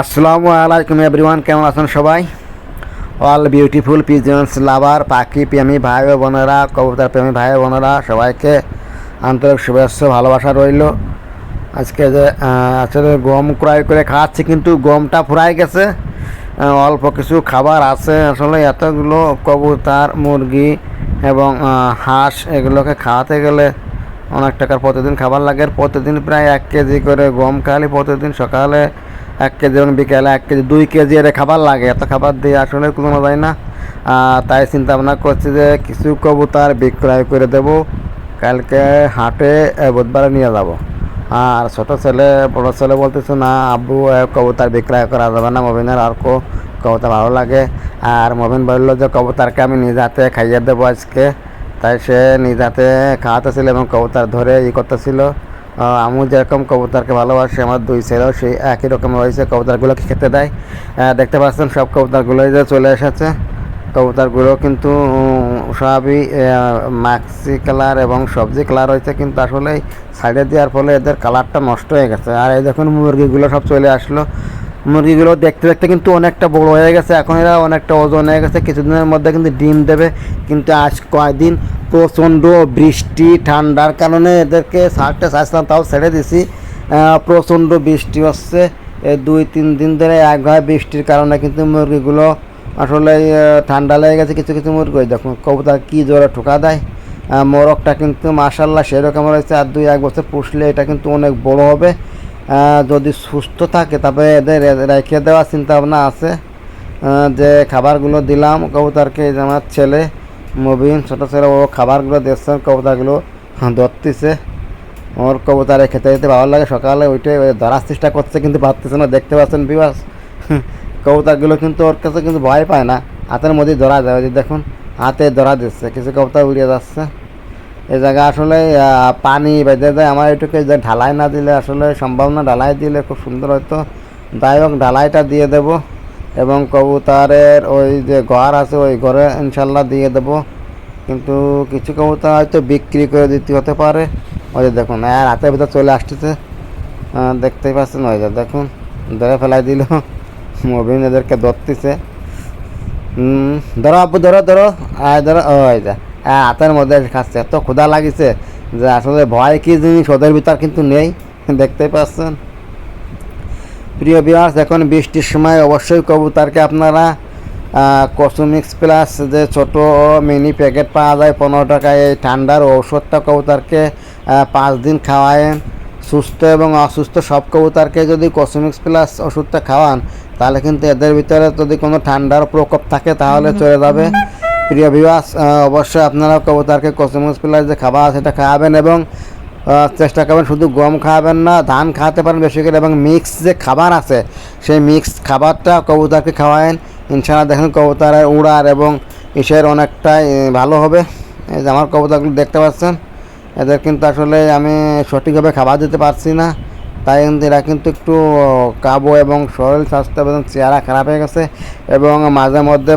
আসসালামু আলাইকুম এভরিওয়ান, কেমন আছেন সবাই? অল বিউটিফুল পিজন্স লাভার পাখি প্রেমী ভাই ও বোনেরা, কবুতর প্রেমী ভাই বোনেরা, সবাইকে আন্তরিক শুভেচ্ছা, ভালোবাসা রইল। আজকে যে আসলে গম ক্রয় করে খাওয়াচ্ছি কিন্তু গমটা ফুরাই গেছে। অল্প কিছু খাবার আছে। আসলে এতগুলো কবুতর, মুরগি এবং হাঁস এগুলোকে খাওয়াতে গেলে অনেক টাকার প্রতিদিন খাবার লাগে। প্রতিদিন প্রায় এক কেজি করে গম খালি প্রতিদিন সকালে এক কেজি এবং বিকেলে এক কেজি, দুই কেজি এর খাবার লাগে। এত খাবার দিয়ে আসলে কোনো যায় না। তাই চিন্তা ভাবনা করছি যে কিছু কবুতর বিক্রয় করে দেব। কালকে হাটে বুধবারে নিয়ে যাব। আর ছোট ছেলে, বড় ছেলে বলতেছে, না, আব্বু কবুতর বিক্রয় করা যাবে না, মবিনের আর কো, কবুতর ভালো লাগে। আর মবিন বলল যে, কবুতরকে আমি নিজ হাতে খাইয়ে দেবো আজকে। তাই সে নিজ হাতে খাওয়াতেছিল এবং কবুতর ধরে ই করতেছিল। আমু যেরকম কবুতরকে ভালোবাসি, আমার দুই ছেলেও সেই একই রকম রয়েছে, কবুতরগুলোকে খেতে দেয়। দেখতে পাচ্ছেন সব কবুতরগুলোই যে চলে এসেছে। কবুতরগুলো কিন্তু সবই মাক্সি কালার এবং সবজি কালার হয়েছে কিন্তু আসলে সাইডে দেওয়ার ফলে এদের কালারটা নষ্ট হয়ে গেছে। আর এই দেখুন মুরগিগুলো সব চলে আসলো। মুরগিগুলো দেখতে দেখতে কিন্তু অনেকটা বড় হয়ে গেছে, এখন এরা অনেকটা ওজন হয়ে গেছে, কিছুদিনের মধ্যে কিন্তু ডিম দেবে। কিন্তু আজ কয়েকদিন প্রচণ্ড বৃষ্টি, ঠান্ডার কারণে এদেরকে সারটা চাইছিলাম, তাও ছেড়ে দিছি। প্রচণ্ড বৃষ্টি হচ্ছে। দুই, তিন দিন ধরে এক একভাবে বৃষ্টির কারণে কিন্তু মুরগিগুলো আসলে ঠান্ডা লেগে গেছে কিছু কিছু মুরগি। দেখুন, কবুতর কী জোরে ঠোকা দেয়। মোরগটা কিন্তু মাশাল্লাহ সেরকম রয়েছে, আর দুই, এক বছর পুষলে এটা কিন্তু অনেক বড় হবে। যদি সুস্থ থাকে, তবে এদের রেখে দেওয়ার চিন্তা ভাবনা আছে যে খাবারগুলো দিলাম কবুতরকে আমার ছেলে মুবিন, ছোটো ছেলে, ও খাবারগুলো দিচ্ছে কবুতরগুলো ধরতেছে। ওর কবুতরে খেতে যেতে ভালো লাগে, সকালে ওইটাই ওই ধরার চেষ্টা করছে, কিন্তু পারতেছে না, দেখতে পাচ্ছেন বিবাস কবুতরগুলো কিন্তু ওর কাছে কিন্তু ভয় পায় না। হাতের মধ্যে ধরা যায়, ওই দেখুন, হাতে ধরা দিচ্ছে, কিছু কবুতর উড়িয়ে যাচ্ছে। এই জায়গা আসলে পানি বেঁধে দেয়, আমার এটুকু যে ঢালাই না দিলে আসলে সম্ভব না, ঢালাই দিলে খুব সুন্দর হতো যাই হোক, ঢালাইটা দিয়ে দেব। এবং কবুতরের ওই যে ঘর আছে, ওই ঘরে ইনশাল্লাহ দিয়ে দেবো। কিন্তু কিছু কবুতর হয়তো বিক্রি করে দিতে হতে পারে। ওই যে দেখুন, আর হাতের ভিতরে চলে আসতেছে। দেখতেই পাচ্ছেন, ওই যে দেখুন, ধরে ফেলাই দিল। মবিন এদেরকে ধরতেছে। ধরো আপু ধরো ধরো। আয়, ধরো, ওই যা হ্যাঁ হাতের মধ্যে খাচ্ছে। এত ক্ষুধা লাগিছে যে আসলে ভয় কি জিনিস, ওদের ভিতর কিন্তু নেই। দেখতেই পাচ্ছেন। প্রিয় বিয়ার্স এখন বৃষ্টির সময় অবশ্যই কবুতরকে আপনারা কসমিক্স প্লাস যে ছোট মিনি প্যাকেট পাওয়া যায় পনেরো টাকায় এই ঠান্ডার ঔষধটা কবুতরকে পাঁচ দিন খাওয়ায়েন সুস্থ এবং অসুস্থ সব কবুতরকে যদি কসমিক্স প্লাস ওষুধটা খাওয়ান তাহলে কিন্তু এদের ভিতরে যদি কোনো ঠান্ডার প্রকোপ থাকে তাহলে চলে যাবে। প্রিয় বিবাস অবশ্যই আপনারা কবুতরকে কসমিক্স প্লাস যে খাবার সেটা খাওয়াবেন এবং চেষ্টা করবেন, শুধু গম খাওয়াবেন না, ধান খাওয়াতে পারেন বেশি করে, এবং মিক্স যে খাবার আছে, সেই মিক্স খাবারটা কবুতরকে খাওয়ায়েন। ইনশাআল্লাহ দেখেন কবুতরের উড়ার এবং ইসের অনেকটাই ভালো হবে। এই যে আমার কবুতরগুলো দেখতে পাচ্ছেন, এদের কিন্তু আসলে আমি সঠিকভাবে খাবার দিতে পারছি না। তাই কিন্তু এরা কিন্তু একটু কাবো এবং শরীর স্বাস্থ্য এবং চেহারা খারাপ হয়ে গেছে, এবং মাঝে মধ্যে